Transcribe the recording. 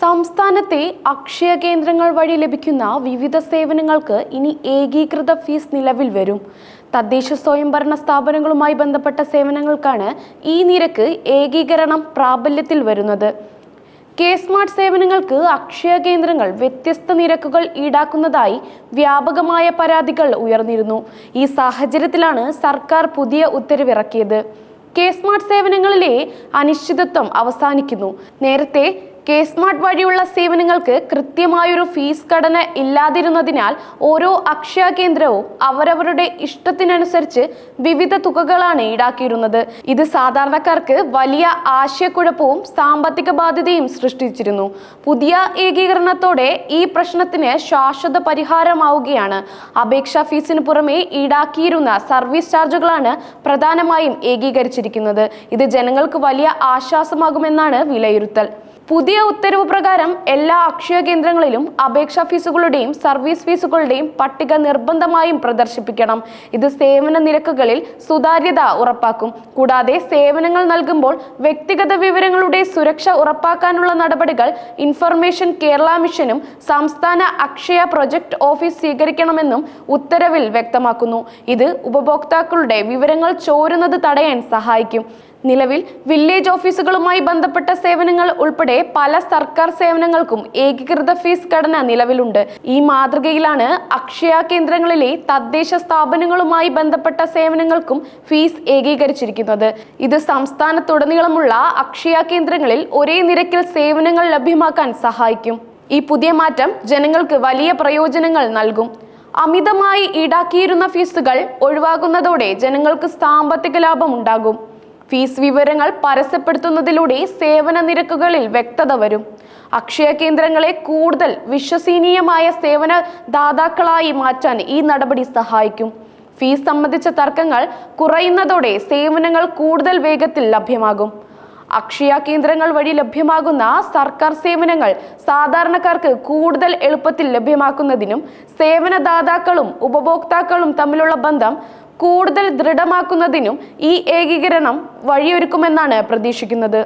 സംസ്ഥാനത്തെ അക്ഷയ കേന്ദ്രങ്ങൾ വഴി ലഭിക്കുന്ന വിവിധ സേവനങ്ങൾക്ക് ഇനി ഏകീകൃത ഫീസ് നിലവിൽ വരും. തദ്ദേശ സ്വയംഭരണ സ്ഥാപനങ്ങളുമായി ബന്ധപ്പെട്ട സേവനങ്ങൾക്കാണ് ഈ നിരക്ക് ഏകീകരണം പ്രാബല്യത്തിൽ വരുന്നത്. കെ സ്മാർട്ട് സേവനങ്ങൾക്ക് അക്ഷയ കേന്ദ്രങ്ങൾ വ്യത്യസ്ത നിരക്കുകൾ ഈടാക്കുന്നതായി വ്യാപകമായ പരാതികൾ ഉയർന്നിരുന്നു. ഈ സാഹചര്യത്തിലാണ് സർക്കാർ പുതിയ ഉത്തരവിറക്കിയത്. കെ സ്മാർട്ട് സേവനങ്ങളിലെ അനിശ്ചിതത്വം അവസാനിക്കുന്നു. നേരത്തെ കെ സ്മാർട്ട് വഴിയുള്ള സേവനങ്ങൾക്ക് കൃത്യമായൊരു ഫീസ് ഘടന ഇല്ലാതിരുന്നതിനാൽ ഓരോ അക്ഷയ കേന്ദ്രവും അവരവരുടെ ഇഷ്ടത്തിനനുസരിച്ച് വിവിധ തുകകളാണ് ഈടാക്കിയിരുന്നത്. ഇത് സാധാരണക്കാർക്ക് വലിയ ആശയക്കുഴപ്പവും സാമ്പത്തിക ബാധ്യതയും സൃഷ്ടിച്ചിരുന്നു. പുതിയ ഏകീകരണത്തോടെ ഈ പ്രശ്നത്തിന് ശാശ്വത പരിഹാരമാവുകയാണ്. അപേക്ഷാ ഫീസിന് പുറമെ ഈടാക്കിയിരുന്ന സർവീസ് ചാർജുകളാണ് പ്രധാനമായും ഏകീകരിച്ചിരിക്കുന്നത്. ഇത് ജനങ്ങൾക്ക് വലിയ ആശ്വാസമാകുമെന്നാണ് വിലയിരുത്തൽ. പുതിയ ഉത്തരവ് പ്രകാരം എല്ലാ അക്ഷയ കേന്ദ്രങ്ങളിലും അപേക്ഷാ ഫീസുകളുടെയും സർവീസ് ഫീസുകളുടെയും പട്ടിക നിർബന്ധമായും പ്രദർശിപ്പിക്കണം. ഇത് സേവന നിരക്കുകളിൽ സുതാര്യത ഉറപ്പാക്കും. കൂടാതെ സേവനങ്ങൾ നൽകുമ്പോൾ വ്യക്തിഗത വിവരങ്ങളുടെ സുരക്ഷ ഉറപ്പാക്കാനുള്ള നടപടികൾ ഇൻഫർമേഷൻ കേരള മിഷനും സംസ്ഥാന അക്ഷയ പ്രൊജക്ട് ഓഫീസ് സ്വീകരിക്കണമെന്നും ഉത്തരവിൽ വ്യക്തമാക്കുന്നു. ഇത് ഉപഭോക്താക്കളുടെ വിവരങ്ങൾ ചോരുന്നത് തടയാൻ സഹായിക്കും. നിലവിൽ വില്ലേജ് ഓഫീസുകളുമായി ബന്ധപ്പെട്ട സേവനങ്ങൾ ഉൾപ്പെടെ പല സർക്കാർ സേവനങ്ങൾക്കും ഏകീകൃത ഫീസ് ഘടന നിലവിലുണ്ട്. ഈ മാതൃകയിലാണ് അക്ഷയ കേന്ദ്രങ്ങളിലെ തദ്ദേശ സ്ഥാപനങ്ങളുമായി ബന്ധപ്പെട്ട സേവനങ്ങൾക്കും ഫീസ് ഏകീകരിച്ചിരിക്കുന്നത്. ഇത് സംസ്ഥാനത്തുടനീളമുള്ള അക്ഷയ കേന്ദ്രങ്ങളിൽ ഒരേ നിരക്കിൽ സേവനങ്ങൾ ലഭ്യമാക്കാൻ സഹായിക്കും. ഈ പുതിയ മാറ്റം ജനങ്ങൾക്ക് വലിയ പ്രയോജനങ്ങൾ നൽകും. അമിതമായി ഈടാക്കിയിരുന്ന ഫീസുകൾ ഒഴിവാകുന്നതോടെ ജനങ്ങൾക്ക് സാമ്പത്തിക ലാഭം ഉണ്ടാകും. ഫീസ് വിവരങ്ങൾ പരസ്യപ്പെടുത്തുന്നതിലൂടെ സേവന നിരക്കുകളിൽ വ്യക്തത വരും. അക്ഷയ കേന്ദ്രങ്ങളെ കൂടുതൽ വിശ്വസനീയമായ സേവന ദാതാക്കളായി മാറ്റാൻ ഈ നടപടി സഹായിക്കും. ഫീസ് സംബന്ധിച്ച തർക്കങ്ങൾ കുറയുന്നതോടെ സേവനങ്ങൾ കൂടുതൽ വേഗത്തിൽ ലഭ്യമാകും. അക്ഷയ കേന്ദ്രങ്ങൾ വഴി ലഭ്യമാകുന്ന സർക്കാർ സേവനങ്ങൾ സാധാരണക്കാർക്ക് കൂടുതൽ എളുപ്പത്തിൽ ലഭ്യമാക്കുന്നതിനും സേവനദാതാക്കളും ഉപഭോക്താക്കളും തമ്മിലുള്ള ബന്ധം കൂടുതൽ ദൃഢമാക്കുന്നതിനും ഈ ഏകീകരണം വഴിയൊരുക്കുമെന്നാണ് പ്രതീക്ഷിക്കുന്നത്.